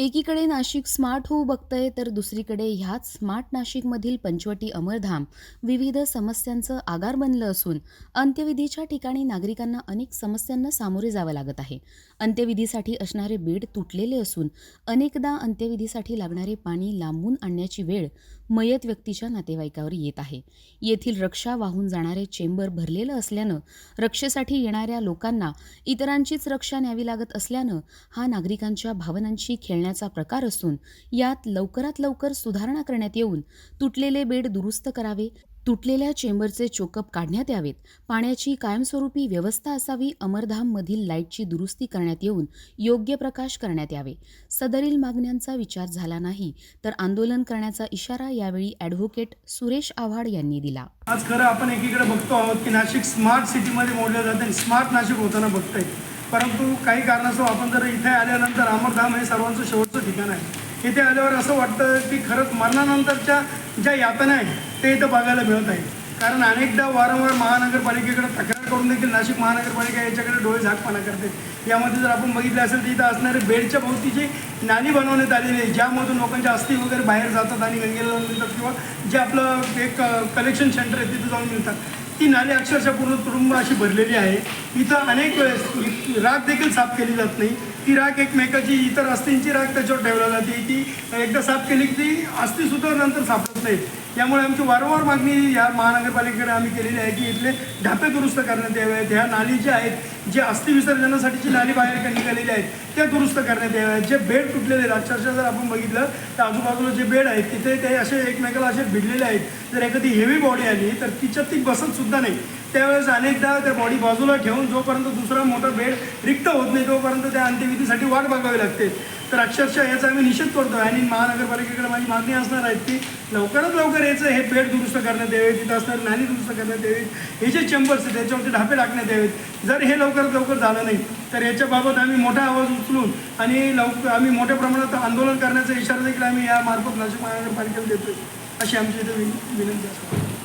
एकीकडे नाशिक स्मार्ट होऊ बघतंय तर दुसरीकडे ह्याच स्मार्ट नाशिकमधील पंचवटी अमरधाम विविध समस्यांचं आगार बनलं असून अंत्यविधीच्या ठिकाणी नागरिकांना अनेक समस्यांना सामोरे जावं लागत आहे. अंत्यविधीसाठी असणारे बेड तुटलेले असून अनेकदा अंत्यविधीसाठी लागणारे पाणी लांबून आणण्याची वेळ मयत व्यक्तीच्या नातेवाईकावर येत आहे. येथील रक्षा वाहून जाणारे चेंबर भरलेलं असल्यानं रक्षेसाठी येणाऱ्या लोकांना इतरांचीच रक्षा न्यावी लागत असल्यानं हा नागरिकांच्या भावनांशी करण्याचा प्रकार असून यात लवकरात लवकर सुधारणा करण्यात येऊन तुटलेले बेड दुरुस्त करावे तुटलेल्या चेंबरचे चोकअप काढण्यात यावेत पाण्याची कायमस्वरूपी व्यवस्था असावी अमरधाममधील लाईटची दुरुस्ती करण्यात येऊन योग्य प्रकाश करण्यात यावे. सदरील मागण्यांचा विचार झाला नाही तर आंदोलन करण्याचा इशारा यावेळी ॲडव्होकेट सुरेश आव्हाड यांनी दिला. आज खरं आपण एकीकडे बघतो आहोत की नाशिक स्मार्ट सिटीमध्ये मोडलं जातं आणि स्मार्ट नाशिक होताना बघतंय. परंतु काही कारणास्तव आपण जर इथे आल्यानंतर अमरधाम हे सर्वांचं शेवटचं ठिकाण आहे. इथे आल्यावर असं वाटतं की खरंच मरणानंतरच्या ज्या यातना आहेत ते इथं बघायला मिळत आहे कारण अनेकदा वारंवार महानगरपालिकेकडे तक्रार करून देखील नाशिक महानगरपालिका याच्याकडे डोळे झाकपणा करते. यामध्ये जर आपण बघितलं असेल तर इथं असणारे बेडच्या भोवतीची नाली बनवण्यात आलेली आहे ज्यामधून लोकांच्या अस्थी वगैरे बाहेर जातात आणि गंगेला जाऊन मिळतात किंवा जे आपलं एक कलेक्शन सेंटर आहे तिथं जाऊन मिळतात. ती नाली अक्षरशः पूर्ण तुडुंब अशी भरलेली आहे. इथं अनेक वेळेस राख देखील साफ केली जात नाही. ती राख एकमेकाची इतर अस्थींची राख त्याच्यावर ठेवल्या जाते. ती एकदा साफ केली की ती अस्थिसुद्धा नंतर सापडत नाही. त्यामुळे आमची वारंवार मागणी या महानगरपालिकेकडे आम्ही केलेली आहे की इथले ढापे दुरुस्त करण्यात यावेत. ह्या नाली ज्या आहेत जे अस्थि विसर्जनासाठीची नाली बाहेर निघालेली आहेत त्या दुरुस्त करण्यात याव्यात जे बेड तुटलेले आहेत अक्षरशः जर आपण बघितलं तर आजूबाजूला जे बेड आहेत तिथे ते असे एकमेकाला असे भिडलेले आहेत. जर एखादी हेवी बॉडी आली तर तिच्यात ती बसत सुद्धा नाही. त्यावेळेस अनेकदा त्या बॉडी बाजूला ठेवून जोपर्यंत दुसरा मोठा बेड रिक्त होत नाही तोपर्यंत त्या अंत्यविधीसाठी वाट बघावी लागते. तर अक्षरशः याचा आम्ही निषेध करतो. आणि महानगरपालिकेकडे माझी मागणी असणार आहे की लवकरात लवकर याचं हे बेड दुरुस्त करण्यात यावे तिथं असणारी नाणी दुरुस्त करण्यात यावी हे जे चेंबर्स आहेत त्याच्यावरती ढापे टाकण्यात यावेत. जर हे लवकरात लवकर झालं नाही तर याच्याबाबत आम्ही मोठा आवाज उचलून आणि लवकर आम्ही मोठ्या प्रमाणात आंदोलन करण्याचा इशारा देखील आम्ही या मार्फत नाशिक महानगरपालिकेला देतोय. अशी आमची इथे विनंती असते